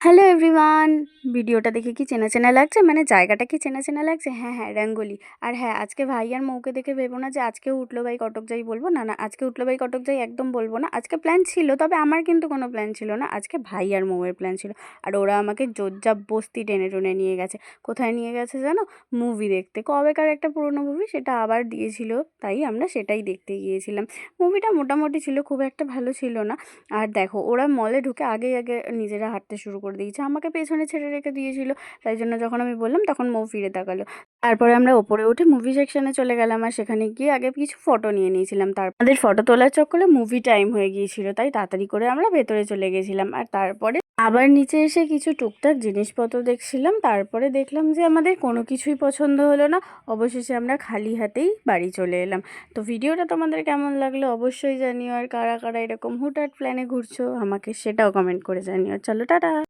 Hello everyone, ভিডিওটা দেখে কি চেনা চেনা লাগছে? মানে জায়গাটা কি চেনা চেনা লাগছে? হ্যাঁ হ্যাঁ রঙ্গোলি। আর হ্যাঁ আজকে ভাই আর মৌকে দেখে ভেবো না যে আজকে উঠল ভাই কটক যাই বলব? না না, আজকে উঠল ভাই কটক যাই একদম বলব না। আজকে প্ল্যান ছিল, তবে আমার কিন্তু কোনো প্ল্যান ছিল না। আজকে ভাই আর মৌয়ের প্ল্যান ছিল। আর ওরা আমাকে জোরজাব বস্তি টেনে টেনে নিয়ে গেছে। কোথায় নিয়ে গেছে জানো? মুভি দেখতে। কবেকার একটা পুরোনো মুভি সেটা আবার দিয়েছিল, তাই আমরা সেটাই দেখতে গিয়েছিলাম। মুভিটা মোটামুটি ছিল, খুব একটা ভালো ছিল না। আর দেখো, ওরা মলে ঢুকে আগে আগে নিজেরা হাঁটতে শুরু করে দিয়েছে। আমাকে পেছনে ছেড়ে রেখে দিয়েছিল। তাই জন্য যখন আমি বললাম, তখন মৌ ফিরে তাকালো। তারপরে আমরা ওপরে উঠে মুভি সেকশনে চলে গেলাম আর সেখানে গিয়ে আগে কিছু ফটো নিয়ে নিয়েছিলাম। তার আমাদের ফটো তোলার চক্করে মুভি টাইম হয়ে গিয়েছিল, তাই তাড়াতাড়ি করে আমরা ভেতরে চলে গেছিলাম। আর তারপরে আবার নিচে এসে কিছু টুকটাক জিনিসপত্র দেখছিলাম। তারপরে দেখলাম যে আমাদের কোনো কিছুই পছন্দ হলো না। অবশেষে আমরা খালি হাতেই বাড়ি চলে এলাম। তো ভিডিওটা তোমাদের কেমন লাগল অবশ্যই জানিও। আর কারা কারা এরকম হুটহাট প্ল্যানে ঘুরছো, আমাকে সেটাও কমেন্ট করে জানিও। চলো, টাটা!